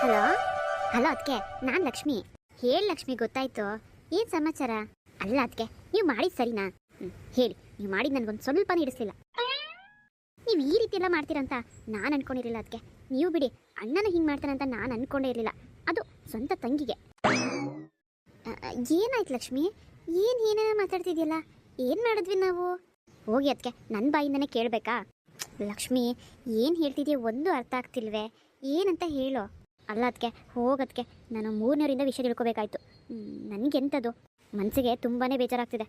Hello? Hello ಅದಕ್ಕೆ ನಾನು ಲಕ್ಷ್ಮಿ. ಹೇಳಿ ಲಕ್ಷ್ಮಿ, ಗೊತ್ತಾಯ್ತು? ಏನು ಸಮಾಚಾರ? ಅಲ್ಲ ಅದಕ್ಕೆ ನೀವು ಮಾಡಿದ್ ಸರಿನಾ? ಹೇಳಿ, ನೀವು ಮಾಡಿದ್ ನನಗೊಂದು ಸ್ವಲ್ಪ ಹಿಡಿಸ್ಲಿಲ್ಲ. ನೀವು ಈ ರೀತಿ ಎಲ್ಲ ಮಾಡ್ತೀರಂತ ನಾನು ಅನ್ಕೊಂಡಿರಲಿಲ್ಲ ಅದಕ್ಕೆ ನೀವು ಬಿಡಿ, ಅಣ್ಣನ ಹಿಂಗೆ ಮಾಡ್ತಾನಂತ ನಾನು ಅನ್ಕೊಂಡೇ ಇರಲಿಲ್ಲ. ಅದು ಸ್ವಂತ ತಂಗಿಗೆ. ಏನಾಯ್ತು ಲಕ್ಷ್ಮಿ? ಏನು ಏನೇನೋ ಮಾತಾಡ್ತಿದ್ಯಲ್ಲ? ಏನು ಮಾಡಿದ್ವಿ ನಾವು? ಹೋಗಿ ಅದಕ್ಕೆ ನನ್ನ ಬಾಯಿಂದನೇ ಕೇಳಬೇಕಾ? ಲಕ್ಷ್ಮಿ, ಏನು ಹೇಳ್ತಿದ್ಯಾ ಒಂದು ಅರ್ಥ ಆಗ್ತಿಲ್ವೇ? ಏನಂತ ಹೇಳೋ. ಅಲ್ಲ ಅದಕ್ಕೆ ಹೋಗೋದಕ್ಕೆ ನಾನು ಮೂರನೇವರಿಂದ ವಿಷಯ ತಿಳ್ಕೊಬೇಕಾಯ್ತು. ನನಗೆಂಥದ್ದು? ಮನಸ್ಸಿಗೆ ತುಂಬಾ ಬೇಜಾರಾಗ್ತಿದೆ.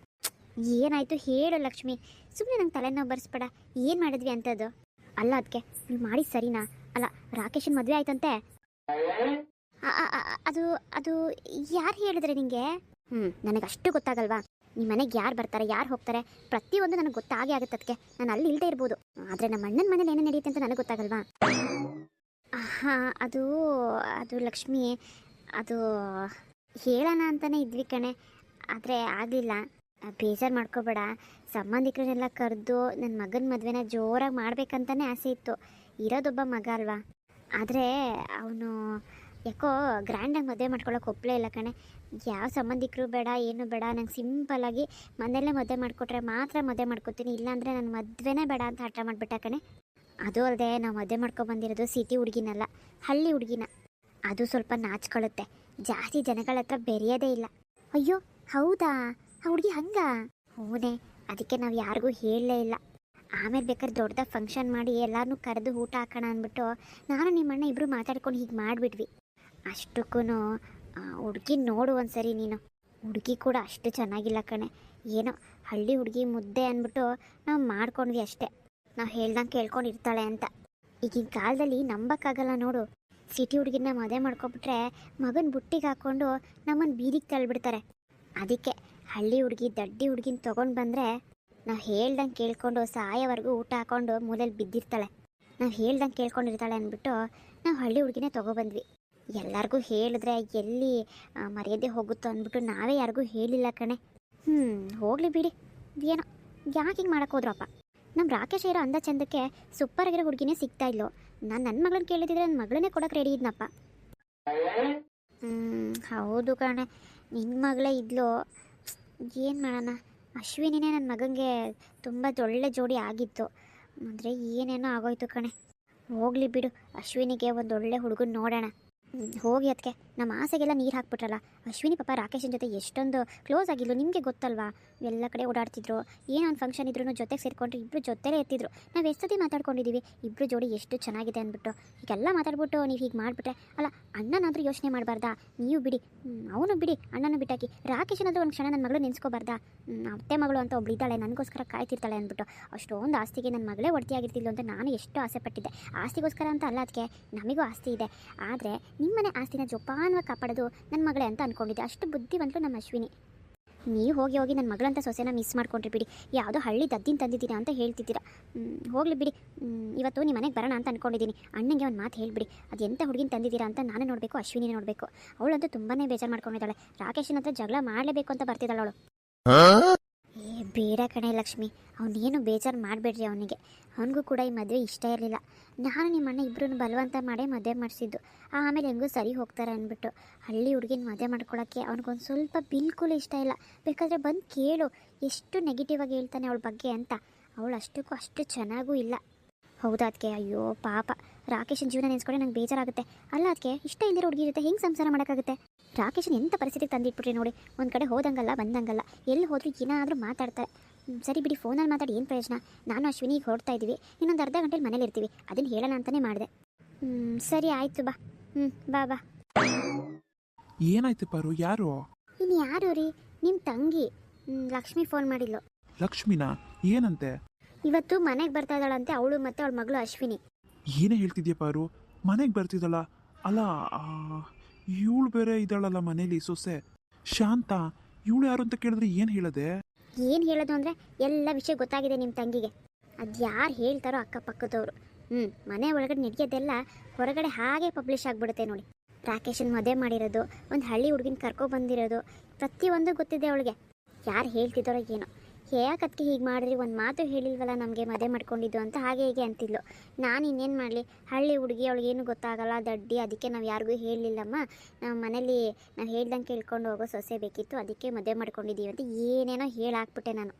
ಏನಾಯಿತು ಹೇಳು ಲಕ್ಷ್ಮಿ. ಸುಮ್ಮನೆ ನಂಗೆ ತಲೆನೋವು ಬರ್ಸ್ಬೇಡ. ಏನು ಮಾಡಿದ್ವಿ ಅಂಥದ್ದು? ಅಲ್ಲ ಅದಕ್ಕೆ ನೀವು ಮಾಡಿ ಸರಿನಾ? ಅಲ್ಲ, ರಾಕೇಶನ್ ಮದುವೆ ಆಯ್ತಂತೆ? ಅದು ಅದು ಯಾರು ಹೇಳಿದ್ರೆ ನಿಮಗೆ ಹ್ಞೂ ನನಗೆ ಅಷ್ಟು ಗೊತ್ತಾಗಲ್ವಾ? ನಿಮ್ಮ ಮನೆಗೆ ಯಾರು ಬರ್ತಾರೆ, ಯಾರು ಹೋಗ್ತಾರೆ? ಪ್ರತಿಯೊಂದು ನನಗೆ ಗೊತ್ತಾಗೇ ಆಗುತ್ತೆ ಅದಕ್ಕೆ ನಾನು ಅಲ್ಲಿ ಇಲ್ಲದೆ ಇರ್ಬೋದು. ಆದರೆ ನಮ್ಮ ಅಣ್ಣನ ಮನೇಲಿ ಏನೇನು ನಡೆಯುತ್ತೆ ಅಂತ ನನಗೆ ಗೊತ್ತಾಗಲ್ವಾ? ಹಾಂ, ಅದು ಅದು ಲಕ್ಷ್ಮಿ, ಅದು ಹೇಳೋಣ ಅಂತಲೇ ಇದ್ವಿ ಕಣೆ. ಆದರೆ ಆಗಲಿಲ್ಲ. ಬೇಜಾರು ಮಾಡ್ಕೋಬೇಡ. ಸಂಬಂಧಿಕರನ್ನೆಲ್ಲ ಕರೆದು ನನ್ನ ಮಗನ ಮದುವೆನ ಜೋರಾಗಿ ಮಾಡ್ಬೇಕಂತಲೇ ಆಸೆ ಇತ್ತು. ಇರೋದೊಬ್ಬ ಮಗ ಅಲ್ವಾ? ಆದರೆ ಅವನು ಯಾಕೋ ಗ್ರ್ಯಾಂಡಾಗಿ ಮದುವೆ ಮಾಡ್ಕೊಳ್ಳೋಕೆ ಒಪ್ಪಲೇ ಇಲ್ಲ ಕಣೆ. ಯಾವ ಸಂಬಂಧಿಕರು ಬೇಡ, ಏನು ಬೇಡ, ನಂಗೆ ಸಿಂಪಲ್ಲಾಗಿ ಮನೆಯಲ್ಲೇ ಮದುವೆ ಮಾಡಿಕೊಟ್ರೆ ಮಾತ್ರ ಮದುವೆ ಮಾಡ್ಕೊತೀನಿ. ಇಲ್ಲಾಂದರೆ ನನ್ನ ಮದುವೆನೇ ಬೇಡ ಅಂತ ಹಠ ಮಾಡಿಬಿಟ್ಟ ಕಣೆ. ಅದು ಅಲ್ಲದೆ ನಾವು ಮದುವೆ ಮಾಡ್ಕೊಂಡು ಬಂದಿರೋದು ಸಿಟಿ ಹುಡುಗಿನಲ್ಲ, ಹಳ್ಳಿ ಹುಡುಗಿನ. ಅದು ಸ್ವಲ್ಪ ನಾಚ್ಕೊಳ್ಳುತ್ತೆ ಜಾಸ್ತಿ ಜನಗಳ ಹತ್ರ ಬೆರೆಯೋದೇ ಇಲ್ಲ. ಅಯ್ಯೋ, ಹೌದಾ? ಆ ಹುಡುಗಿ ಹಂಗ? ಹೂನೇ, ಅದಕ್ಕೆ ನಾವು ಯಾರಿಗೂ ಹೇಳಲೇ ಇಲ್ಲ. ಆಮೇಲೆ ಬೇಕಾದ್ರೆ ದೊಡ್ಡದಾಗಿ ಫಂಕ್ಷನ್ ಮಾಡಿ ಎಲ್ಲರನ್ನೂ ಕರೆದು ಊಟ ಹಾಕೋಣ ಅಂದ್ಬಿಟ್ಟು ನಾನು ನಿಮ್ಮ ಅಣ್ಣ ಇಬ್ಬರು ಮಾತಾಡ್ಕೊಂಡು ಹೀಗೆ ಮಾಡಿಬಿಟ್ವಿ. ಅಷ್ಟಕ್ಕೂ ಹುಡುಗಿ ನೋಡು ಒಂದ್ಸರಿ ನೀನು. ಹುಡುಗಿ ಕೂಡ ಅಷ್ಟು ಚೆನ್ನಾಗಿಲ್ಲ ಕಣೆ. ಏನೋ ಹಳ್ಳಿ ಹುಡುಗಿ ಮುದ್ದೆ ಅಂದ್ಬಿಟ್ಟು ನಾವು ಮಾಡ್ಕೊಂಡ್ವಿ ಅಷ್ಟೇ. ನಾವು ಹೇಳ್ದಂಗೆ ಕೇಳ್ಕೊಂಡಿರ್ತಾಳೆ ಅಂತ. ಈಗಿನ ಕಾಲದಲ್ಲಿ ನಂಬಕ್ಕಾಗಲ್ಲ ನೋಡು. ಸಿಟಿ ಹುಡುಗಿನ ಮದುವೆ ಮಾಡ್ಕೊಬಿಟ್ರೆ ಮಗನ ಬುಟ್ಟಿಗೆ ಹಾಕ್ಕೊಂಡು ನಮ್ಮನ್ನು ಬೀದಿಗೆ ತಳ್ಳಿಬಿಡ್ತಾರೆ ಅದಕ್ಕೆ ಹಳ್ಳಿ ಹುಡುಗಿ, ದಡ್ಡಿ ಹುಡುಗಿನ ತೊಗೊಂಡು ಬಂದರೆ ನಾವು ಹೇಳ್ದಂಗೆ ಕೇಳ್ಕೊಂಡು ಸಾಯವರೆಗೂ ಊಟ ಹಾಕೊಂಡು ಮೂಲೆಯಲ್ಲಿ ಬಿದ್ದಿರ್ತಾಳೆ. ನಾವು ಹೇಳ್ದಂಗೆ ಕೇಳ್ಕೊಂಡಿರ್ತಾಳೆ ಅಂದ್ಬಿಟ್ಟು ನಾವು ಹಳ್ಳಿ ಹುಡುಗಿನೇ ತೊಗೊಬಂದ್ವಿ. ಎಲ್ಲರಿಗೂ ಹೇಳಿದ್ರೆ ಎಲ್ಲಿ ಮರ್ಯಾದೆ ಹೋಗುತ್ತೋ ಅಂದ್ಬಿಟ್ಟು ನಾವೇ ಯಾರಿಗೂ ಹೇಳಿಲ್ಲ ಕಣೆ. ಹ್ಞೂ ಹೋಗಲಿ ಬಿಡಿ. ಏನೋ, ಯಾಕೆ ಹಿಂಗೆ ಮಾಡಕ್ಕೆ ಹೋದ್ರಪ್ಪ ನಮ್ಮ ರಾಕೇಶ್ ಇರೋ ಅಂದ ಚಂದಕ್ಕೆ ಸೂಪರ್ ಆಗಿರೋ ಹುಡುಗಿನೇ ಸಿಗ್ತಾ ಇಲ್ಲೋ ನಾನು ನನ್ನ ಮಗಳನ್ನ ಕೇಳಿದ್ರೆ ನನ್ನ ಮಗಳನ್ನೇ ಕೊಡಕ್ಕೆ ರೆಡಿ ಇದ್ನಪ್ಪ. ಹೌದು ಕಣೆ. ನಿನ್ನ ಮಗಳೇ ಇದ್ಲು. ಏನು ಮಾಡೋಣ? ಅಶ್ವಿನಿನೇ ನನ್ನ ಮಗನಿಗೆ ತುಂಬ ಒಳ್ಳೆ ಜೋಡಿ ಆಗಿತ್ತು. ಅಂದರೆ ಏನೇನೋ ಆಗೋಯ್ತು ಕಣೆ. ಹೋಗಲಿ ಬಿಡು. ಅಶ್ವಿನಿಗೆ ಒಂದು ಒಳ್ಳೆ ಹುಡುಗನ ನೋಡೋಣ. ಹೋಗಿ ಅದಕ್ಕೆ ನಮ್ಮ ಆಸೆಗೆಲ್ಲ ನೀರು ಹಾಕ್ಬಿಟ್ರಲ್ಲ. ಅಶ್ವಿನಿ ಪಾಪ ರಾಕೇಶನ ಜೊತೆ ಎಷ್ಟೊಂದು ಕ್ಲೋಸ್ ಆಗಿದ್ಲು. ನಿಮಗೆ ಗೊತ್ತಲ್ವಾ? ಎಲ್ಲ ಕಡೆ ಓಡಾಡ್ತಿದ್ರು. ಏನೋ ಒಂದು ಫಂಕ್ಷನ್ ಇದ್ರೂ ಜೊತೆಗೆ ಸೇರಿಕೊಂಡ್ರೆ ಇಬ್ಬರು ಜೊತೆಲೇ ಎತ್ತಿದ್ರು. ನಾವು ಎಷ್ಟು ಮಾತಾಡ್ಕೊಂಡಿದ್ದೀವಿ ಇಬ್ಬರು ಜೋಡಿ ಎಷ್ಟು ಚೆನ್ನಾಗಿದೆ ಅಂದ್ಬಿಟ್ಟು. ಹೀಗೆಲ್ಲ ಮಾತಾಡ್ಬಿಟ್ಟು ನೀವು ಹೀಗೆ ಮಾಡಿಬಿಟ್ರೆ ಅಲ್ಲ, ಅಣ್ಣನಾದರೂ ಯೋಚನೆ ಮಾಡಬಾರ್ದಾ? ನೀವು ಬಿಡಿ. ಅವನು ಬಿಡಿ. ಅಣ್ಣನ ಬಿಟ್ಟಾಕಿ. ರಾಕೇಶನಾದರೂ ಒಂದು ಕ್ಷಣ ನನ್ನ ಮಗಳು ನೆನೆಸ್ಕೋಬಾರ್ದಾ? ಅತ್ತೆ ಮಗಳು ಅಂತ ಒಬ್ಳು ನನಗೋಸ್ಕರ ಕಾಯ್ತಿರ್ತಾಳೆ ಅಂದ್ಬಿಟ್ಟು. ಅಷ್ಟೊಂದು ಆಸ್ತಿಗೆ ನನ್ನ ಮಗಳೇ ಒಡ್ತಿಯಾಗಿರ್ತಿಲ್ಲ ಅಂತ ನಾನು ಎಷ್ಟು ಆಸೆ ಪಟ್ಟಿದ್ದೆ ಆಸ್ತಿಗೋಸ್ಕರ ಅಂತ ಅಲ್ಲ ಅದಕ್ಕೆ ನಮಗೂ ಆಸ್ತಿ ಇದೆ. ಆದರೆ ನಿಮ್ಮನೆ ಆಸ್ತಿನ ಜೋಪಾನವಾಗಿ ಕಾಪಾಡೋದು ನನ್ನ ಮಗಳೇ ಅಂತ ಅನ್ಕೊಂಡಿದ್ದೆ. ಅಷ್ಟು ಬುದ್ಧಿವಂತರು ನಮ್ಮ ಅಶ್ವಿನಿ. ನೀವು ಹೋಗಿ ಹೋಗಿ ನನ್ನ ಮಗಳಂತ ಸೊಸೆನ ಮಿಸ್ ಮಾಡ್ಕೊಂಡ್ರಿ ಬಿಡಿ. ಯಾವುದೋ ಹಳ್ಳಿ ದದ್ದಿನ ತಂದಿದ್ದೀನಿ ಅಂತ ಹೇಳ್ತಿದ್ದೀರಾ. ಹೋಗಲಿ ಬಿಡಿ. ಇವತ್ತು ನಿಮ್ಮ ಮನೆಗೆ ಬರೋಣ ಅಂತ ಅಂದ್ಕೊಂಡಿದ್ದೀನಿ ಅಣ್ಣಂಗೆ ಒಂದು ಮಾತು ಹೇಳಿಬಿಡಿ. ಅದು ಎಂಥ ಹುಡುಗಿನ ತಂದಿದ್ದೀರಾ ಅಂತ ನಾನೇ ನೋಡಬೇಕು ಅಶ್ವಿನಿ ನೋಡಬೇಕು. ಅವಳಂತೂ ತುಂಬಾ ಬೇಜಾರು ಮಾಡ್ಕೊಂಡಿದ್ದಾಳೆ. ರಾಕೇಶನ ಹತ್ರ ಜಗಳ ಮಾಡಲೇಬೇಕು ಅಂತ ಬರ್ತಿದ್ದಾಳೆ ಅವಳು. ಬೇಡ ಕಣೆ ಲಕ್ಷ್ಮಿ. ಅವನೇನು ಬೇಜಾರು ಮಾಡಬೇಡ್ರಿ ಅವನಿಗೆ. ಅವನಿಗೂ ಕೂಡ ಈ ಮದುವೆ ಇಷ್ಟ ಇರಲಿಲ್ಲ. ನಾನು ನಿಮ್ಮ ಅಣ್ಣ ಇಬ್ಬರೂ ಬಲವಂತ ಮಾಡೇ ಮದುವೆ ಮಾಡಿಸಿದ್ದು. ಆಮೇಲೆ ಹೆಂಗೂ ಸರಿ ಹೋಗ್ತಾರೆ ಅಂದ್ಬಿಟ್ಟು. ಹಳ್ಳಿ ಹುಡುಗಿನ ಮದುವೆ ಮಾಡ್ಕೊಳ್ಳೋಕ್ಕೆ ಅವ್ನಿಗೊಂದು ಸ್ವಲ್ಪ ಬಿಲ್ಕುಲ್ ಇಷ್ಟ ಇಲ್ಲ. ಬೇಕಾದರೆ ಬಂದು ಕೇಳು. ಎಷ್ಟು ನೆಗೆಟಿವ್ ಆಗಿ ಹೇಳ್ತಾನೆ ಅವಳ ಬಗ್ಗೆ ಅಂತ. ಅವಳು ಅಷ್ಟಕ್ಕೂ ಅಷ್ಟು ಚೆನ್ನಾಗೂ ಇಲ್ಲ. ಹೌದಾದ್ಕೆ? ಅಯ್ಯೋ, ಪಾಪ. ರಾಕೇಶನ ಜೀವನ ನೆನೆಸ್ಕೊಂಡೆ ನಂಗೆ ಬೇಜಾರಾಗುತ್ತೆ. ಅಲ್ಲ ಅದಕ್ಕೆ ಇಷ್ಟ ಇಲ್ಲದಿರೋ ಹುಡುಗಿ ಜೊತೆ ಹೆಂಗೆ ಸಂಸಾರ ಮಾಡೋಕ್ಕಾಗುತ್ತೆ? ರಾಕೇಶನ್ ಎಂಥ ಪರಿಸ್ಥಿತಿಗೆ ತಂದಿಟ್ಬಿಟ್ರಿ ನೋಡಿ. ಒಂದು ಕಡೆ ಹೋದಂಗಲ್ಲ ಬಂದಂಗಲ್ಲ. ಎಲ್ಲಿ ಹೋದ್ರೂ ಏನಾದರೂ ಮಾತಾಡ್ತಾರೆ. ಸರಿ ಬಿಡಿ ಫೋನಲ್ಲಿ ಮಾತಾಡಿ ಏನು ಪ್ರಯೋಜನ? ನಾನು ಅಶ್ವಿನಿಗೆ ಹೊರಡ್ತಾ ಇದ್ದೀವಿ. ಇನ್ನೊಂದು ಅರ್ಧ ಗಂಟೆಲಿ ಮನೇಲಿ ಇರ್ತೀವಿ. ಅದನ್ನು ಹೇಳೋಣ ಅಂತಲೇ ಮಾಡಿದೆ. ಹ್ಞೂ ಸರಿ ಆಯಿತು ಬಾ. ಹ್ಞೂ ಬಾ ಬಾ. ಏನಾಯ್ತು ಪಾರು? ಯಾರು? ಇನ್ನು ಯಾರು ರೀ? ನಿಮ್ಮ ತಂಗಿ. ಲಕ್ಷ್ಮಿ ಫೋನ್ ಮಾಡಿದ್ಲು. ಲಕ್ಷ್ಮಿನಾ? ಏನಂತೆ? ಇವತ್ತು ಮನೆಗೆ ಬರ್ತಾ ಇದ್ದಾಳಂತೆ ಅವಳು ಮತ್ತೆ ಅವಳ ಮಗಳು ಅಶ್ವಿನಿ. ಏನೇ ಹೇಳ್ತಿದ್ಯಾ ಪಾರು? ಮನೆಗೆ ಬರ್ತಿದ್ದಲ್ಲ. ಅಲ್ಲ ಇವಳು ಬೇರೆ ಇದ್ದಾಳಲ್ಲ ಮನೇಲಿ ಸೊಸೆ. ಶಾಂತ, ಇವಳು ಯಾರು ಅಂತ ಕೇಳಿದ್ರೆ ಏನು ಹೇಳದೆ? ಏನು ಹೇಳೋದು ಅಂದರೆ ಎಲ್ಲ ವಿಷಯ ಗೊತ್ತಾಗಿದೆ ನಿಮ್ಮ ತಂಗಿಗೆ. ಅದು ಯಾರು ಹೇಳ್ತಾರೋ ಅಕ್ಕಪಕ್ಕದವರು ಹ್ಞೂ ಮನೆ ಒಳಗಡೆ ನಡೆಯೋದೆಲ್ಲ ಹೊರಗಡೆ ಹಾಗೆ ಪಬ್ಲಿಷ್ ಆಗಿಬಿಡುತ್ತೆ ನೋಡಿ. ರಾಕೇಶನ್ ಮದುವೆ ಮಾಡಿರೋದು, ಒಂದು ಹಳ್ಳಿ ಹುಡುಗಿನ ಕರ್ಕೊ ಬಂದಿರೋದು, ಪ್ರತಿಯೊಂದು ಗೊತ್ತಿದೆ ಅವಳಿಗೆ. ಯಾರು ಹೇಳ್ತಿದ್ದಾರೋ ಏನೋ. ಅದಕ್ಕೆ ಹೀಗೆ ಮಾಡಿರಿ ಒಂದು ಮಾತು ಹೇಳಿಲ್ವಲ್ಲ, ನಮಗೆ ಮದುವೆ ಮಾಡ್ಕೊಂಡಿದ್ದು ಅಂತ ಹಾಗೆ ಹೀಗೆ ಅಂತಿದ್ಲು. ನಾನು ಇನ್ನೇನು ಮಾಡಲಿ? ಹಳ್ಳಿ ಹುಡುಗಿ ಅವಳಿಗೇನು ಗೊತ್ತಾಗಲ್ಲ, ದಡ್ಡಿ, ಅದಕ್ಕೆ ನಾವು ಯಾರಿಗೂ ಹೇಳಲಿಲ್ಲಮ್ಮ ನಮ್ಮ ಮನೇಲಿ ನಾವು ಹೇಳ್ದಂಗೆ ಕೇಳ್ಕೊಂಡು ಹೋಗೋ ಸೊಸೆ ಬೇಕಿತ್ತು, ಅದಕ್ಕೆ ಮದುವೆ ಮಾಡ್ಕೊಂಡಿದ್ದೀವಿ ಅಂತ ಏನೇನೋ ಹೇಳಾಕ್ಬಿಟ್ಟೆ ನಾನು.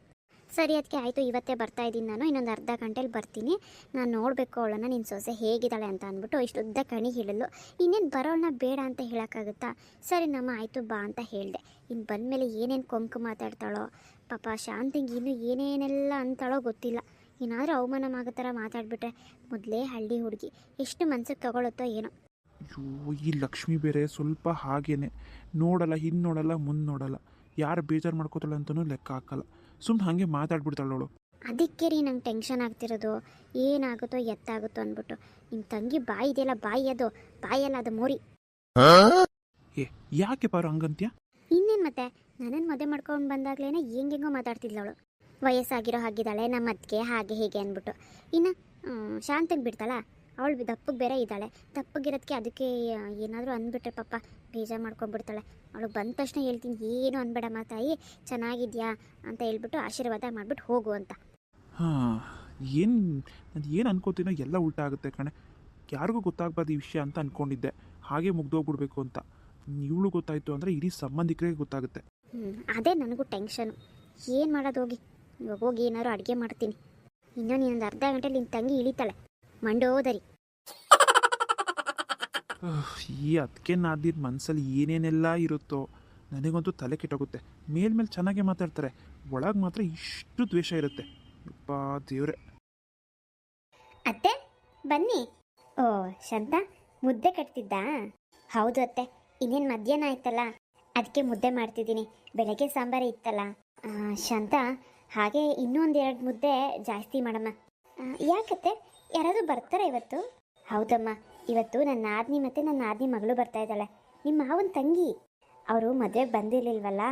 ಸರಿ ಅದಕ್ಕೆ ಆಯಿತು, ಇವತ್ತೇ ಬರ್ತಾ ಇದ್ದೀನಿ ನಾನು, ಇನ್ನೊಂದು ಅರ್ಧ ಗಂಟೆಲಿ ಬರ್ತೀನಿ. ನಾನು ನೋಡಬೇಕು ಅವಳನ್ನು ನಿನ್ನ ಸೊಸೆ ಹೇಗಿದ್ದಾಳೆ ಅಂತ ಅಂದ್ಬಿಟ್ಟು ಇಷ್ಟುದ್ದ ಕಣಿ ಹೇಳಲು ಇನ್ನೇನು ಬರೋಳನ್ನ ಬೇಡ ಅಂತ ಹೇಳೋಕ್ಕಾಗುತ್ತಾ? ಸರಿ, ನಮ್ಮ ಆಯಿತು ಬಾ ಅಂತ ಹೇಳಿದೆ. ಇನ್ನು ಬಂದಮೇಲೆ ಏನೇನು ಕೊಂಕು ಮಾತಾಡ್ತಾಳೋ? ಪಾಪ ಶಾಂತಿಗೆ ಇನ್ನೂ ಏನೇನೆಲ್ಲ ಅಂತಾಳೋ ಗೊತ್ತಿಲ್ಲ. ಏನಾದರೂ ಅವಮಾನ ಆಗೋ ಥರ ಮಾತಾಡ್ಬಿಟ್ರೆ ಮೊದಲೇ ಹಳ್ಳಿ ಹುಡುಗಿ ಎಷ್ಟು ಮನ್ಸಿಗೆ ತಗೊಳುತ್ತೋ ಏನೋ. ಅಯ್ಯೋ ಈ ಲಕ್ಷ್ಮಿ ಬೇರೆ ಸ್ವಲ್ಪ ಹಾಗೇನೆ. ನೋಡಲ್ಲ ಹಿಂದೆ ನೋಡಲ್ಲ ಮುಂದೆ ನೋಡಲ್ಲ. ಯಾರು ಬೇಜಾರು ಮಾಡ್ಕೋತಾಳೆ ಅಂತಲೂ ಲೆಕ್ಕ ಹಾಕಲ್ಲ. ಸುಮ್ಮನೆ ಹಾಗೆ ಮಾತಾಡ್ಬಿಡ್ತಾಳೆ ಅವಳು. ಅದಕ್ಕೆ ರೀ ನಂಗೆ ಟೆನ್ಷನ್ ಆಗ್ತಿರೋದು. ಏನಾಗುತ್ತೋ ಎತ್ತಾಗುತ್ತೋ ಅಂದ್ಬಿಟ್ಟು. ನಿಮ್ಮ ತಂಗಿ ಬಾಯಿ ಇದೆಯಲ್ಲ ಬಾಯಿ ಅದು. ಬಾಯಲ್ಲ ಅದು ಮೋರಿ. ಏ ಯಾಕೆ ಪಾರು ಹಂಗಂತ್ಯ? ಮತ್ತೆ? ನನ್ನನ್ನು ಮದುವೆ ಮಾಡ್ಕೊಂಡು ಬಂದಾಗ್ಲೇ ಹೆಂಗೆಂಗೋ ಮಾತಾಡ್ತಿದ್ಲವಳು ವಯಸ್ಸಾಗಿರೋ ಹಾಗಿದ್ದಾಳೆ ನಮ್ಮ ಅತ್ತಿಗೆ ಹಾಗೆ ಹೀಗೆ ಅಂದ್ಬಿಟ್ಟು. ಇನ್ನು ಶಾಂತಿಗೆ ಬಿಡ್ತಾಳ? ಅವಳು ದಪ್ಪಗೆ ಬೇರೆ ಇದ್ದಾಳೆ. ದಪ್ಪಗಿರೋದಕ್ಕೆ ಅದಕ್ಕೆ ಏನಾದರೂ ಅಂದ್ಬಿಟ್ರೆ ಪಾಪ ಬೇಜಾರು ಮಾಡ್ಕೊಂಡ್ಬಿಡ್ತಾಳೆ. ಅವಳು ಬಂದ ತಕ್ಷಣ ಹೇಳ್ತೀನಿ, ಏನು ಅನ್ಬೇಡಮ್ಮ ತಾಯಿ ಚೆನ್ನಾಗಿದ್ಯಾ? ಅಂತ ಹೇಳ್ಬಿಟ್ಟು ಆಶೀರ್ವಾದ ಮಾಡಿಬಿಟ್ಟು ಹೋಗು ಅಂತ. ಹಾಂ, ಏನು, ನಾನು ಏನು ಅನ್ಕೋತೀನೋ ಎಲ್ಲ ಉಲ್ಟ ಆಗುತ್ತೆ ಕಣೆ. ಯಾರಿಗೂ ಗೊತ್ತಾಗಬಾರ್ದು ಈ ವಿಷಯ ಅಂತ ಅಂದ್ಕೊಂಡಿದ್ದೆ ಹಾಗೆ ಮುಗ್ದೋಗ್ಬಿಡ್ಬೇಕು ಅಂತ. ಇವಳು ಗೊತ್ತಾಯ್ತು ಅಂದ್ರೆ ಇಡೀ ಸಂಬಂಧಿಕರಿಗೆ ಗೊತ್ತಾಗುತ್ತೆ. ಅದೇ ನನಗೂ ಟೆನ್ಷನ್ ಏನು ಮಾಡೋದು ಹೋಗಿ? ಇವಾಗ ಹೋಗಿ ಏನಾದ್ರು ಅಡುಗೆ ಮಾಡ್ತೀನಿ. ಇನ್ನೊಂದು ಇನ್ನೊಂದು ಅರ್ಧ ಗಂಟೆಲಿ ನಿನ್ನ ತಂಗಿ ಇಳಿತಾಳೆ. ಮಂಡೋದರಿ ಈ ಅದಕ್ಕೆ ನಾದಿದ ಮನಸ್ಸಲ್ಲಿ ಏನೇನೆಲ್ಲ ಇರುತ್ತೋ ನನಗಂತೂ ತಲೆ ಕೆಟ್ಟೋಗುತ್ತೆ. ಮೇಲ್ಮೇಲೆ ಚೆನ್ನಾಗೇ ಮಾತಾಡ್ತಾರೆ. ಒಳಗೆ ಮಾತ್ರ ಇಷ್ಟು ದ್ವೇಷ ಇರುತ್ತೆ. ಅಪ್ಪ ದೇವ್ರೆ. ಅತ್ತೆ ಬನ್ನಿ. ಓ ಶಾಂತ ಮುದ್ದೆ ಕಟ್ತಿದ್ದಾ? ಹೌದು ಅತ್ತೆ. ಇನ್ನೇನು ಮಧ್ಯಾಹ್ನ ಆಯ್ತಲ್ಲ? ಅದಕ್ಕೆ ಮುದ್ದೆ ಮಾಡ್ತಿದ್ದೀನಿ. ಬೆಳಗ್ಗೆ ಸಾಂಬಾರು ಇತ್ತಲ್ಲ? ಶಾಂತ, ಹಾಗೆ ಇನ್ನೂ ಒಂದು ಎರಡು ಮುದ್ದೆ ಜಾಸ್ತಿ ಮಾಡಮ್ಮ. ಯಾಕತ್ತೆ? ಯಾರಾದರೂ ಬರ್ತಾರೆ ಇವತ್ತು? ಹೌದಮ್ಮ. ಇವತ್ತು ನನ್ನ ಆದ್ನಿ ಮತ್ತು ನನ್ನ ಆದ್ನಿ ಮಗಳು ಬರ್ತಾ ಇದ್ದಾಳೆ. ನಿಮ್ಮ ಮಾವನ ತಂಗಿ? ಅವರು ಮದುವೆಗೆ ಬಂದಿರಲಿಲ್ವಲ್ಲ?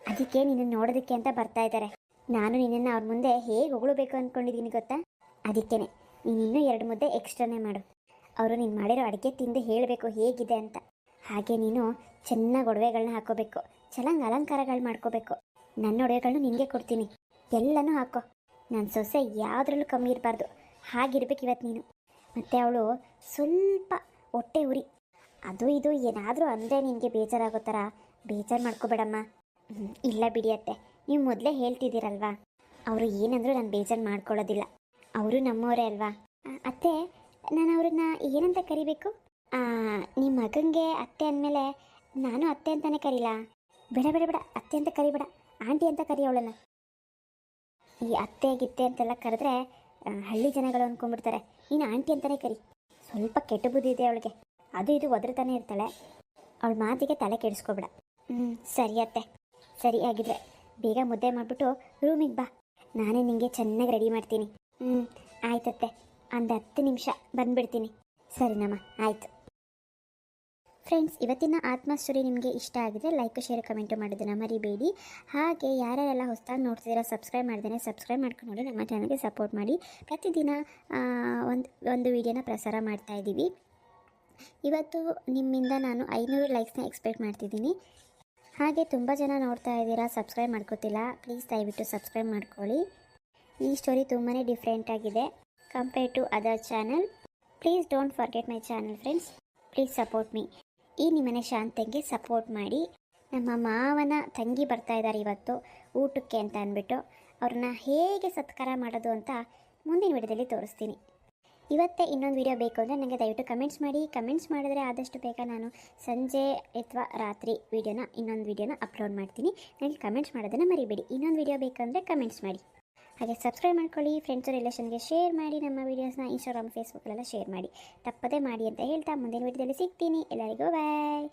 ಅದಕ್ಕೆ ನಿನ್ನ ನೋಡೋದಕ್ಕೆ ಅಂತ ಬರ್ತಾ ಇದ್ದಾರೆ ನಾನು ನಿನ್ನನ್ನು ಅವ್ರ ಮುಂದೆ ಹೇಗೆ ಹೊಗಳಬೇಕು ಅಂದ್ಕೊಂಡಿದ್ದೀನಿ ಗೊತ್ತಾ? ಅದಕ್ಕೇನೆ. ನೀನು ಇನ್ನೂ ಎರಡು ಮುದ್ದೆ ಎಕ್ಸ್ಟ್ರಾನೇ ಮಾಡು. ಅವರು ನೀನು ಮಾಡಿರೋ ಅಡುಗೆ ತಿಂದು ಹೇಳಬೇಕು ಹೇಗಿದೆ ಅಂತ. ಹಾಗೆ ನೀನು ಚೆನ್ನಾಗಿ ಒಡವೆಗಳನ್ನ ಹಾಕೋಬೇಕು. ಚೆನ್ನಾಗಿ ಅಲಂಕಾರಗಳು ಮಾಡ್ಕೋಬೇಕು. ನನ್ನ ಒಡವೆಗಳನ್ನ ನಿನಗೆ ಕೊಡ್ತೀನಿ. ಎಲ್ಲನೂ ಹಾಕೋ. ನನ್ನ ಸೊಸೆ ಯಾವುದ್ರಲ್ಲೂ ಕಮ್ಮಿ ಇರಬಾರ್ದು. ಹಾಗಿರ್ಬೇಕು ಇವತ್ತು ನೀನು. ಮತ್ತು ಅವಳು ಸ್ವಲ್ಪ ಹೊಟ್ಟೆ ಉರಿ. ಅದು ಇದು ಏನಾದರೂ ಅಂದರೆ ನಿನಗೆ ಬೇಜಾರಾಗೋ ಥರ ಬೇಜಾರು ಮಾಡ್ಕೋಬೇಡಮ್ಮ. ಇಲ್ಲ ಇಲ್ಲ ಬಿಡಿಯತ್ತೆ ನೀವು ಮೊದಲೇ ಹೇಳ್ತಿದ್ದೀರಲ್ವಾ? ಅವರು ಏನಂದರೂ ನಾನು ಬೇಜಾರು ಮಾಡ್ಕೊಳ್ಳೋದಿಲ್ಲ. ಅವರು ನಮ್ಮವರೇ ಅಲ್ವಾ? ಅತ್ತೆ, ನಾನು ಅವ್ರನ್ನ ಏನಂತ ಕರಿಬೇಕು? ನಿಮ್ಮ ಮಗನಿಗೆ ಅತ್ತೆ ಅಂದಮೇಲೆ ನಾನು ಅತ್ತೆ ಅಂತಾನೆ ಕರೀಲಾ. ಬೇಡ ಬೇಡ ಬೇಡ. ಅತ್ತೆ ಅಂತ ಕರಿಬೇಡ. ಆಂಟಿ ಅಂತ ಕರಿ ಅವಳನ್ನ. ಈ ಅತ್ತೆ, ಗಿತ್ತೆ ಅಂತೆಲ್ಲ ಕರೆದ್ರೆ ಹಳ್ಳಿ ಜನಗಳು ಅಂದ್ಕೊಂಡ್ಬಿಡ್ತಾರೆ ನೀನು ಆಂಟಿ ಅಂತಾನೆ ಕರಿ. ಸ್ವಲ್ಪ ಕೆಟ್ಟ ಬುದ್ಧಿ ಇದೆ ಅವಳಿಗೆ. ಅದು ಇದು ಒದರ್ತಾನೆ ಇರ್ತಾಳೆ. ಅವಳ ಮಾತಿಗೆ ತಲೆ ಕೆಡಿಸ್ಕೊಬೇಡ. ಹ್ಞೂ ಸರಿ ಅತ್ತೆ. ಸರಿ ಆಗಿದ್ರೆ ಬೇಗ ಮುದ್ದೆ ಮಾಡಿಬಿಟ್ಟು ರೂಮಿಗೆ ಬಾ. ನಾನೇ ನಿಮಗೆ ಚೆನ್ನಾಗಿ ರೆಡಿ ಮಾಡ್ತೀನಿ. ಹ್ಞೂ ಆಯ್ತತ್ತೆ. ಒಂದು ಹತ್ತು ನಿಮಿಷ ಬಂದುಬಿಡ್ತೀನಿ. ಸರಿನಮ್ಮ ಆಯಿತು. ಫ್ರೆಂಡ್ಸ್, ಇವತ್ತಿನ ಆತ್ಮಸ್ಟೋರಿ ನಿಮಗೆ ಇಷ್ಟ ಆಗಿದೆ ಲೈಕ್ ಶೇರ್ ಕಮೆಂಟು ಮಾಡೋದನ್ನು ಮರಿಬೇಡಿ. ಹಾಗೆ ಯಾರ್ಯಾರೆಲ್ಲ ಹೊಸದಾಗಿ ನೋಡ್ತಿದ್ದೀರಾ ಸಬ್ಸ್ಕ್ರೈಬ್ ಮಾಡ್ದೇನೆ ಸಬ್ಸ್ಕ್ರೈಬ್ ಮಾಡ್ಕೊಂಡು ನೋಡಿ, ನಮ್ಮ ಚಾನಲ್ಗೆ ಸಪೋರ್ಟ್ ಮಾಡಿ. ಪ್ರತಿದಿನ ಒಂದು ಒಂದು ವಿಡಿಯೋನ ಪ್ರಸಾರ ಮಾಡ್ತಾ ಇದ್ದೀವಿ. ಇವತ್ತು ನಿಮ್ಮಿಂದ ನಾನು ಐನೂರು ಲೈಕ್ಸ್ನ ಎಕ್ಸ್ಪೆಕ್ಟ್ ಮಾಡ್ತಿದ್ದೀನಿ. ಹಾಗೆ ತುಂಬ ಜನ ನೋಡ್ತಾ ಇದ್ದೀರಾ ಸಬ್ಸ್ಕ್ರೈಬ್ ಮಾಡ್ಕೋತಿಲ್ಲ ಪ್ಲೀಸ್ ದಯವಿಟ್ಟು ಸಬ್ಸ್ಕ್ರೈಬ್ ಮಾಡ್ಕೊಳ್ಳಿ. ಈ ಸ್ಟೋರಿ ತುಂಬಾ ಡಿಫ್ರೆಂಟ್ ಆಗಿದೆ compare to other channel please don't forget my channel friends please support me ಈ ನಿಮ್ಮನೆ ಶಾಂತಂಗೆ ಸಪೋರ್ಟ್ ಮಾಡಿ. ನಮ್ಮ ಮಾವನ ತಂಗಿ ಬರ್ತಾ ಇದ್ದಾರೆ ಇವತ್ತು ಊಟಕ್ಕೆ ಅಂತ ಅಂದ್ಬಿಟ್ಟು. ಅವ್ರನ್ನ ಹೇಗೆ ಸತ್ಕಾರ ಮಾಡೋದು ಅಂತ ಮುಂದಿನ ವಿಡಿಯೋದಲ್ಲಿ ತೋರಿಸ್ತೀನಿ. ಇವತ್ತೇ ಇನ್ನೊಂದು ವಿಡಿಯೋ ಬೇಕು ಅಂದರೆ ನನಗೆ ದಯವಿಟ್ಟು ಕಮೆಂಟ್ಸ್ ಮಾಡಿ. ಕಮೆಂಟ್ಸ್ ಮಾಡಿದ್ರೆ ಆದಷ್ಟು ಬೇಗ ನಾನು ಸಂಜೆ ಅಥವಾ ರಾತ್ರಿ ವಿಡಿಯೋನ ಇನ್ನೊಂದು ವಿಡಿಯೋನ ಅಪ್ಲೋಡ್ ಮಾಡ್ತೀನಿ. ನನಗೆ ಕಮೆಂಟ್ಸ್ ಮಾಡೋದನ್ನು ಮರಿಬೇಡಿ. ಇನ್ನೊಂದು ವಿಡಿಯೋ ಬೇಕಂದರೆ ಕಮೆಂಟ್ಸ್ ಮಾಡಿ. ಹಾಗೆ ಸಬ್ಸ್ಕ್ರೈಬ್ ಮಾಡ್ಕೊಳ್ಳಿ ಫ್ರೆಂಡ್ಸು ರಿಲೇಷನ್ಗೆ ಶೇರ್ ಮಾಡಿ, ನಮ್ಮ ವೀಡಿಯೋಸ್ನ ಇನ್ಸ್ಟಾಗ್ರಾಮ್ ಫೇಸ್ಬುಕ್ಕಲ್ಲೆಲ್ಲ ಶೇರ್ ಮಾಡಿ. ತಪ್ಪದೇ ಮಾಡಿ ಅಂತ ಹೇಳ್ತಾ ಮುಂದಿನ ವೀಡಿಯೋದಲ್ಲಿ ಸಿಗ್ತೀನಿ. ಎಲ್ಲರಿಗೂ ಬಾಯ್